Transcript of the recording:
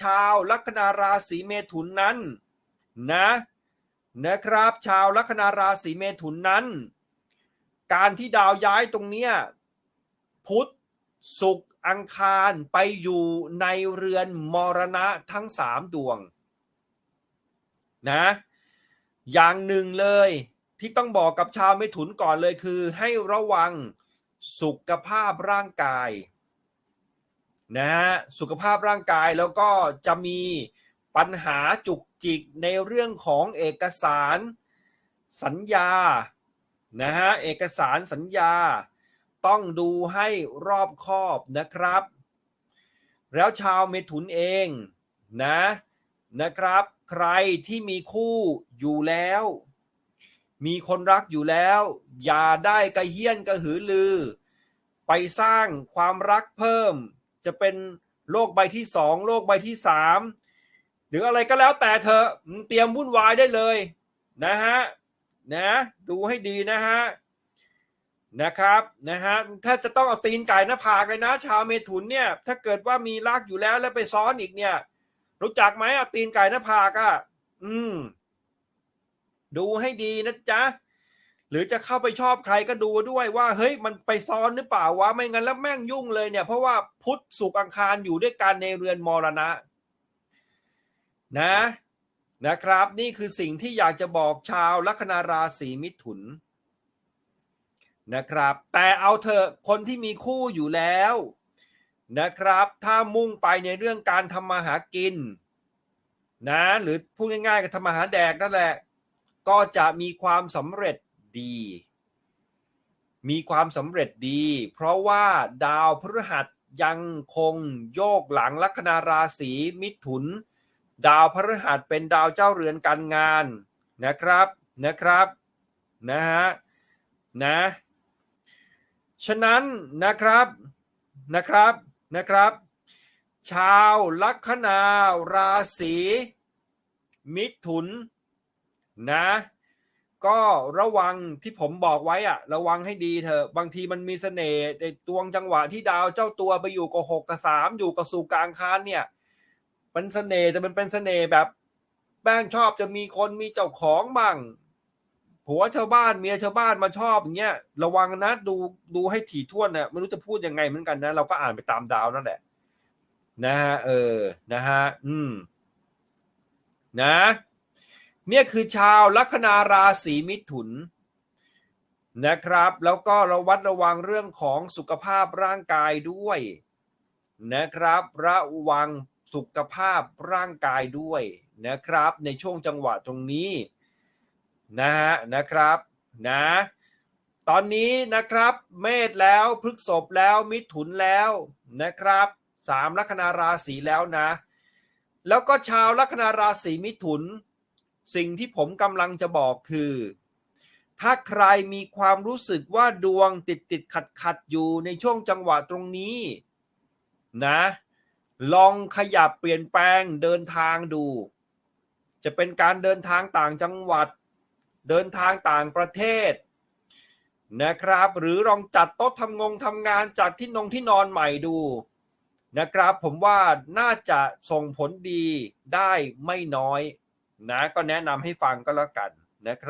ชาวลัคนาราศีเมถุนนั้นนะนะครับ ชาวลัคนาราศีเมถุนนั้น การที่ดาวย้ายตรงเนี้ยพุธศุกร์อังคารไปอยู่ในเรือนมรณะทั้งสามดวงนะอย่างหนึ่งเลยที่ต้องบอกกับชาวเมถุนก่อนเลยคือ ให้ระวังสุขภาพร่างกาย นะฮะสุขภาพร่างกายแล้วก็จะมีปัญหาจุกจิกในเรื่องของเอกสารสัญญานะฮะเอกสารสัญญาต้องดูให้รอบคอบนะครับ แล้วชาวเมถุนเองนะนะครับ ใครที่มีคู่อยู่แล้ว มีคนรักอยู่แล้ว อย่าได้กระเฮี้ยนกระหือลือ ไปสร้างความรักเพิ่ม จะเป็นโลกใบที่สองโลกใบที่สามหรืออะไรก็แล้วแต่เธอเตรียมวุ่นวายได้เลยนะฮะนะดูให้ดีนะฮะนะครับนะฮะถ้าจะต้องเอาตีนไก่หน้าผากเลยนะ ชาวเมถุนเนี่ยถ้าเกิดว่ามีรักอยู่แล้วแล้วไปซ้อนอีกเนี่ย รู้จักไหมเอาตีนไก่หน้าผากอะอืมดูให้ดีนะจ๊ะ หรือจะเข้าไปชอบใครก็ดูด้วยว่าเฮ้ยมันไปซ้อนหรือเปล่าวะไม่งั้นแล้วแม่งยุ่งเลยเนี่ย เพราะว่าพุทธสุกอังคารอยู่ด้วยกันในเรือนมรณะ นะนะครับ นี่คือสิ่งที่อยากจะบอกชาวลัคนาราศีมิถุนนะครับ แต่เอาเถอะคนที่มีคู่อยู่แล้ว นะครับ ถ้ามุ่งไปในเรื่องการทำมาหากิน นะ หรือพูดง่ายๆก็ทำมาหาแดกนั่นแหละ ก็จะมีความสำเร็จ ดี มีความสำเร็จดี เพราะว่าดาวพฤหัสยังคงโยกหลังลัคนาราศีมิถุน ดาวพฤหัสเป็นดาวเจ้าเรือนการงานนะครับนะครับนะฮะนะฉะนั้นนะครับนะครับนะครับ ชาวลัคนาราศีมิถุนนะ ก็ระวังที่ผมบอกไว้อะระวังให้ดีเถอะบางทีมันมีเสน่ห์ในตวงจังหวะที่ดาวเจ้าตัวไปอยู่กับหกกับสามอยู่กับสู่กลางคานเนี่ยเป็นเสน่ห์แต่มันเป็นเสน่ห์แบบแป้งชอบจะมีคนมีเจ้าของบ้างผัวชาวบ้านเมียชาวบ้านมาชอบอย่างเงี้ยระวังนะดูดูให้ถี่ถ้วนนะไม่รู้จะพูดยังไงเหมือนกันนะเราก็อ่านไปตามดาวนั่นแหละ นะฮะเออ นะฮะ อืม นะ เนี่ยคือชาวลัคนาราศีมิถุนนะครับ แล้วก็ระวัดระวังเรื่องของสุขภาพร่างกายด้วยนะครับ ระวังสุขภาพร่างกายด้วยนะครับ ในช่วงจังหวะตรงนี้นะฮะนะครับนะตอนนี้นะครับเมษแล้วพฤกษภแล้วมิถุนแล้วนะครับสามลัคนาราศีแล้วนะ แล้วก็ชาวลัคนาราศีมิถุน สิ่งที่ผมกำลังจะบอกคือ ถ้าใครมีความรู้สึกว่าดวงติดติดขัดขัดอยู่ในช่วงจังหวะตรงนี้นะ ลองขยับเปลี่ยนแปลงเดินทางดู จะเป็นการเดินทางต่างจังหวัด เดินทางต่างประเทศนะครับ หรือลองจัดโต๊ะทำงงทำงานจัดที่นงที่นอนใหม่ดูนะครับ ผมว่าน่าจะส่งผลดีได้ไม่น้อย นะก็แนะนำให้ฟังก็แล้วกันนะครับ